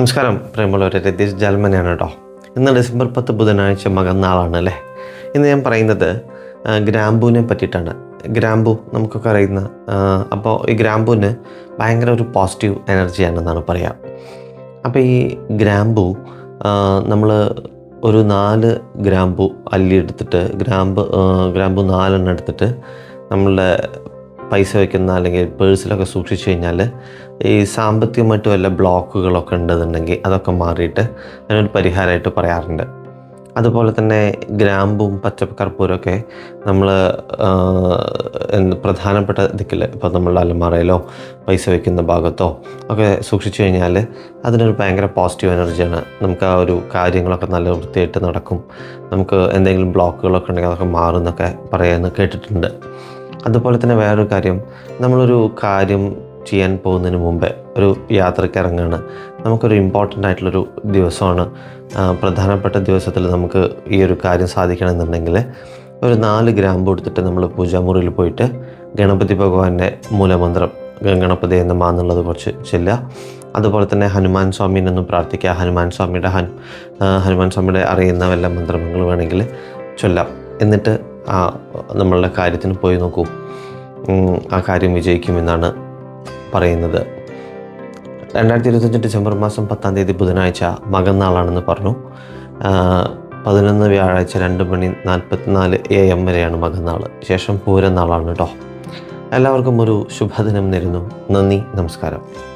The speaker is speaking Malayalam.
നമസ്കാരം. പ്രിയമുള്ളവരെ രതീഷ് ജാൽമനാണ് കേട്ടോ ഇന്ന് ഡിസംബർ പത്ത് ബുധനാഴ്ച മകന്നാളാണ് അല്ലേ? ഇന്ന് ഞാൻ പറയുന്നത് ഗ്രാമ്പുവിനെ പറ്റിയിട്ടാണ്. ഗ്രാമ്പു നമുക്കൊക്കെ അറിയുന്ന അപ്പോൾ ഈ ഗ്രാമ്പൂവിന് ഭയങ്കര ഒരു പോസിറ്റീവ് എനർജിയാണെന്നാണ് പറയുക അപ്പോൾ ഈ ഗ്രാമ്പു നമ്മൾ ഒരു നാല് ഗ്രാമ്പു അല്ലി എടുത്തിട്ട് ഗ്രാമ്പ് ഗ്രാമ്പു നാലെണ്ണം എടുത്തിട്ട് നമ്മളുടെ പൈസ വയ്ക്കുന്ന അല്ലെങ്കിൽ പേഴ്സിലൊക്കെ സൂക്ഷിച്ചു കഴിഞ്ഞാൽ ഈ സാമ്പത്തികമായിട്ട് വല്ല ബ്ലോക്കുകളൊക്കെ ഉണ്ടെന്നുണ്ടെങ്കിൽ അതൊക്കെ മാറിയിട്ട് അതിനൊരു പരിഹാരമായിട്ട് പറയാറുണ്ട്. അതുപോലെ തന്നെ ഗ്രാമ്പും പച്ചക്കർപ്പൂരമൊക്കെ നമ്മൾ പ്രധാനപ്പെട്ട ദിക്കിൽ ഇപ്പോൾ നമ്മളുടെ അലമാറയിലോ പൈസ വയ്ക്കുന്ന ഭാഗത്തോ ഒക്കെ സൂക്ഷിച്ചു കഴിഞ്ഞാൽ അതിനൊരു ഭയങ്കര പോസിറ്റീവ് എനർജിയാണ് നമുക്ക് ആ ഒരു കാര്യങ്ങളൊക്കെ നല്ല വൃത്തിയായിട്ട് നടക്കും. നമുക്ക് എന്തെങ്കിലും ബ്ലോക്കുകളൊക്കെ ഉണ്ടെങ്കിൽ അതൊക്കെ മാറും എന്നൊക്കെ പറയാമെന്ന് കേട്ടിട്ടുണ്ട്. അതുപോലെ തന്നെ വേറൊരു കാര്യം നമ്മളൊരു കാര്യം ചെയ്യാൻ പോകുന്നതിന് മുമ്പേ ഒരു യാത്രയ്ക്ക് ഇറങ്ങുകയാണ് നമുക്കൊരു ഇമ്പോർട്ടന്റ് ആയിട്ടുള്ളൊരു ദിവസമാണ്. പ്രധാനപ്പെട്ട ദിവസത്തിൽ നമുക്ക് ഈ ഒരു കാര്യം സാധിക്കണമെന്നുണ്ടെങ്കിൽ ഒരു നാല് ഗ്രാമ്പ് എടുത്തിട്ട് നമ്മൾ പൂജാമുറിയിൽ പോയിട്ട് ഗണപതി ഭഗവാന്റെ മൂലമന്ത്രം ഗണപതി എന്ന മാന്നുള്ളത് കുറച്ച് ചെല്ലുക. അതുപോലെ തന്നെ ഹനുമാൻ സ്വാമീനൊന്നും പ്രാർത്ഥിക്കുക. ഹനുമാൻ സ്വാമിയുടെ ഹൻ ഹനുമാൻ സ്വാമിയുടെ അറിയുന്ന വല്ല മന്ത്രങ്ങൾ വേണമെങ്കിൽ ചൊല്ലാം. എന്നിട്ട് ആ നമ്മളുടെ കാര്യത്തിന് പോയി നോക്കൂ. ആ കാര്യം വിജയിക്കുമെന്നാണ് പറയുന്നത്. രണ്ടായിരത്തി ഇരുപത്തഞ്ച് ഡിസംബർ മാസം പത്താം തീയതി ബുധനാഴ്ച മകന്നാളാണെന്ന് പറഞ്ഞു. പതിനൊന്ന് വ്യാഴാഴ്ച രണ്ട് മണി നാൽപ്പത്തിനാല് എ എം വരെയാണ് മകന്നാൾ ശേഷം പൂരനാളാണ് കേട്ടോ എല്ലാവർക്കും ഒരു ശുഭദിനം നേരുന്നു. നന്ദി നമസ്കാരം.